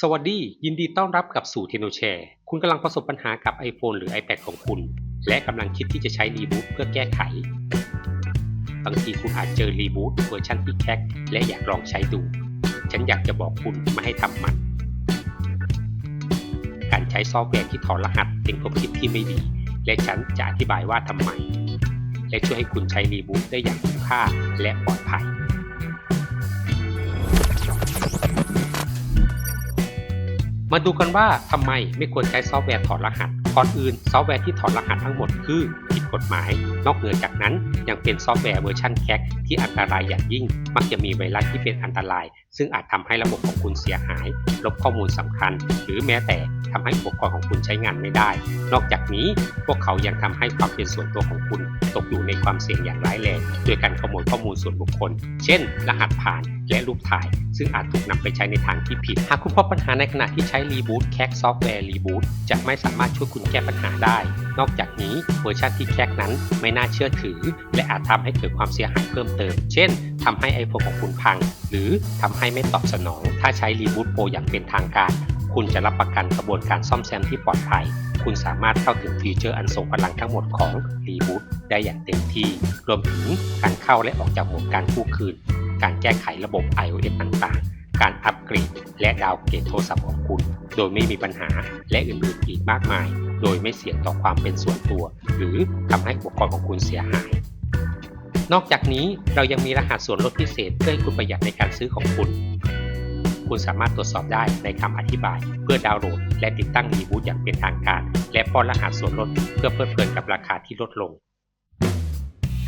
สวัสดี ยินดีต้อนรับกับสู่เทโนแชร์ คุณกำลังประสบปัญหากับ iPhone หรือ iPad ของคุณ และกำลังคิดที่จะใช้รีบูตเพื่อแก้ไข บางทีคุณอาจเจอรีบูตเวอร์ชันที่แคกและอยากลองใช้ดู ฉันอยากจะบอกคุณไม่ให้ทำมัน การใช้ซอฟต์แวร์ที่ถอดรหัสเป็นความคิดที่ไม่ดี และฉันจะอธิบายว่าทำไม และช่วยให้คุณใช้รีบูตได้อย่างคุ้มค่าและปลอดภัย มาดูกันว่าทำไมไม่ควรใช้ซอฟต์แวร์ถอดรหัส ก่อนอื่นซอฟต์แวร์ที่ถอดรหัสทั้งหมดคือผิดกฎหมาย นอกเหนือจากนั้นยังเป็นซอฟต์แวร์เวอร์ชันแคกที่อันตรายอย่างยิ่ง มักจะมีไวรัสที่เป็นอันตราย ซึ่งอาจทำให้ระบบของคุณเสียหาย ลบข้อมูลสำคัญ หรือแม้แต่ ทำให้อุปกรณ์ของคุณใช้งานไม่ได้ นอกจากนี้พวกเขายังทำให้ความเป็นส่วนตัวของคุณ ตกอยู่ในความเสี่ยงอย่างร้ายแรงโดยการขโมยข้อมูลส่วนบุคคล เช่น รหัสผ่านและรูปถ่าย ซึ่งอาจถูกนำไปใช้ในทางที่ผิด หากคุณพบปัญหาในขณะที่ใช้รีบูตแคกซอฟต์แวร์รีบูตจะไม่สามารถช่วยคุณแก้ปัญหาได้ นอกจากนี้เวอร์ชันที่แคกนั้นไม่น่าเชื่อถือ และอาจทำให้เกิดความเสียหายเพิ่มเติม เช่นทำให้ไอโฟนของคุณพัง หรือทำให้ไม่ตอบสนอง ถ้าใช้รีบูตโปรอย่างเป็นทางการ คุณจะรับประกันกระบวนการซ่อมแซมที่ปลอดภัย คุณสามารถเข้าถึงฟีเจอร์อันทรงพลังทั้งหมดของ Reboot ได้อย่างเต็มที่ รวมถึงการเข้าและออกจากโหมดการกู้คืน การแก้ไขระบบ iOS ต่างๆ การอัปเกรด และดาวเกรดโทรศัพท์ของคุณ โดยไม่มีปัญหาและอื่นๆอีกมากมาย โดยไม่เสี่ยงต่อความเป็นส่วนตัว หรือทำให้อุปกรณ์ของคุณเสียหายนอกจากนี้เรายังมีรหัสส่วนลดพิเศษเพื่อให้คุณประหยัดในการซื้อของคุณ คุณสามารถตรวจสอบได้ในคำอธิบาย เพื่อดาวน์โหลด และติดตั้งรีบูตอย่างเป็นทางการ และป้อนรหัสส่วนลดเพื่อเพลิดเพลินกับราคาที่ลดลง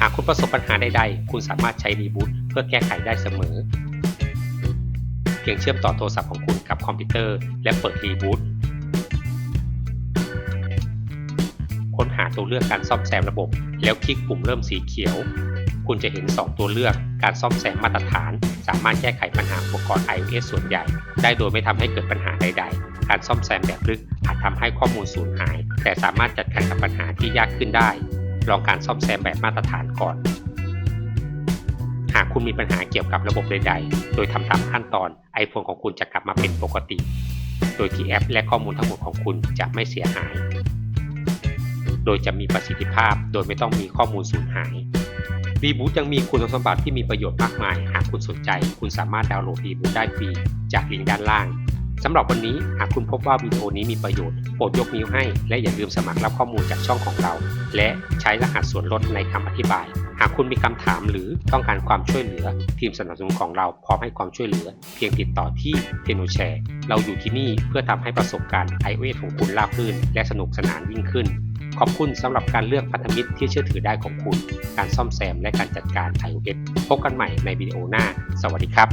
หากคุณประสบปัญหาใดๆ คุณสามารถใช้รีบูตเพื่อแก้ไขได้เสมอ เพียงเชื่อมต่อโทรศัพท์ของคุณกับคอมพิวเตอร์ และเปิดรีบูตค้นหาตัวเลือกการซ่อมแซมระบบ แล้วคลิกปุ่มเริ่มสีเขียว คุณจะเห็น 2 ตัวเลือก การซ่อมแซมมาตรฐาน สามารถแก้ไขปัญหาอุปกรณ์ iOS ส่วนใหญ่ ได้โดยไม่ทำให้เกิดปัญหาใด ๆ การซ่อมแซมแบบลึกอาจทำให้ข้อมูลสูญหาย แต่สามารถจัดการกับปัญหาที่ยากขึ้นได้ ลองการซ่อมแซมแบบมาตรฐานก่อน หากคุณมีปัญหาเกี่ยวกับระบบใด ๆ โดยทำตามขั้นตอน iPhone ของคุณจะกลับมาเป็นปกติ โดยที่แอปและข้อมูลทั้งหมดของคุณจะไม่เสียหาย โดยจะมีประสิทธิภาพโดยไม่ต้องมีข้อมูลสูญหาย รีบูตยังมีคุณสมบัติที่มีประโยชน์มากมาย หากคุณสนใจ คุณสามารถดาวน์โหลดรีบูตได้ฟรีจากลิงก์ด้านล่างสำหรับวันนี้หากคุณพบว่าวิดีโอนี้มีประโยชน์โปรดยกนิ้วให้ และอย่าลืมสมัครรับข้อมูลจากช่องของเรา และใช้รหัสส่วนลดในคำอธิบาย หากคุณมีคำถามหรือต้องการความช่วยเหลือ ทีมสนับสนุนของเราพร้อมให้ความช่วยเหลือ เพียงติดต่อที่เทโนแชร์เราอยู่ที่นี่เพื่อทำให้ประสบการณ์ iOS ของคุณราบรื่น และสนุกสนานยิ่งขึ้น ขอบคุณสำหรับการเลือกพันธมิตรที่เชื่อถือได้ของคุณ การซ่อมแซมและการจัดการไอโอเอสพบกันใหม่ในวิดีโอหน้า สวัสดีครับ